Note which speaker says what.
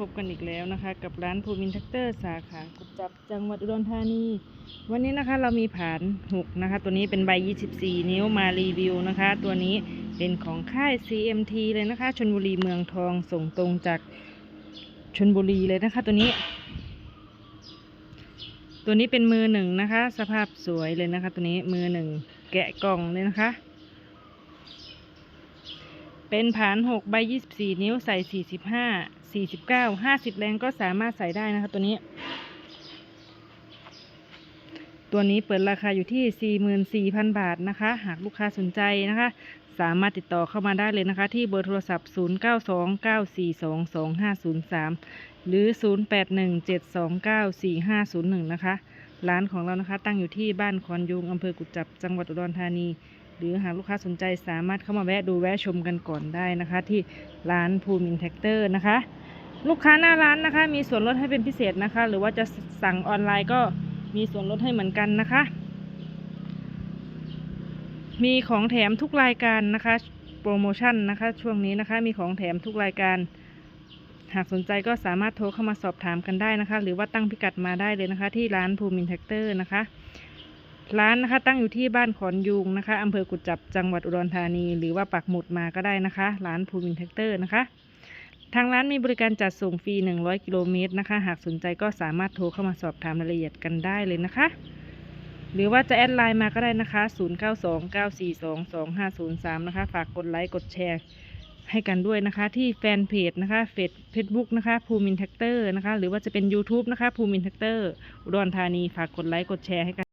Speaker 1: พบกันอีกแล้วนะคะกับร้านภูมินแท็กเตอร์สาขากุจจับจังหวัดอุดรธานี วันนี้นะคะเรามีผานหกนะคะ ตัวนี้เป็นใบ 24 นิ้วมารีวิวนะคะ ตัวนี้เป็นของค่าย CMT เลยนะคะชนบุรีเมืองทองส่งตรงจากชนบุรีเลยนะคะตัวนี้ ตัวนี้เป็นมือหนึ่งนะคะ สภาพสวยเลยนะคะ ตัวนี้มือหนึ่งแกะกล่องเลยนะคะ เป็นผานหกใบยี่สิบสี่นิ้วใส่สี่สิบห้าสี่สิบเก้าห้าสิบแรงก็สามารถใส่ได้นะคะตัวนี้ ตัวนี้เปิดราคาอยู่ที่สี่หมื่นสี่พันบาทนะคะ หากลูกค้าสนใจนะคะ สามารถติดต่อเข้ามาได้เลยนะคะ ที่เบอร์โทรศัพท์ 0 9 2 9 4 2 2 5 0 3 หรือ 0 8 1 7 2 9 4 5 0 1 นะคะ ร้านของเรานะคะ ตั้งอยู่ที่บ้านคอนยุงอำเภอกุจจับจังหวัดอุดรธานี หรือหากลูกค้าสนใจสามารถเข้ามาแวะดูแวะชมกันก่อนได้นะคะ ที่ร้านภูมินแท็กเตอร์นะคะ ลูกค้าหน้าร้านนะคะ มีส่วนลดให้เป็นพิเศษนะคะ หรือว่าจะสั่งออนไลน์ก็มีส่วนลดให้เหมือนกันนะคะ มีของแถมทุกรายการนะคะ โปรโมชั่นนะคะ ช่วงนี้นะคะ มีของแถมทุกรายการ หากสนใจก็สามารถโทรเข้ามาสอบถามกันได้นะคะ หรือว่าตั้งพิกัดมาได้เลยนะคะ ที่ร้านภูมินแท็กเตอร์นะคะ ร้านนะคะตั้งอยู่ที่บ้านขอนยุงนะคะอำเภอกุจจับจังหวัดอุดรธานี หรือว่าปักหมุดมาก็ได้นะคะ ร้านภูมินแท็กเตอร์นะคะทางร้านมีบริการจัดส่งฟรี 100 กิโลเมตรนะคะ หากสนใจก็สามารถโทรเข้ามาสอบถามรายละเอียดกันได้เลยนะคะ หรือว่าจะแอดไลน์มาก็ได้นะคะ 0929422503 นะคะ ฝากกดไลค์ กดแชร์ ให้กันด้วยนะคะที่แฟนเพจนะคะเฟซเฟซบุ๊กนะคะภูมินแท็กเตอร์นะคะหรือว่าจะเป็น YouTube นะคะภูมินแท็กเตอร์อุดรธานีฝากกดไลค์กดแชร์ให้กัน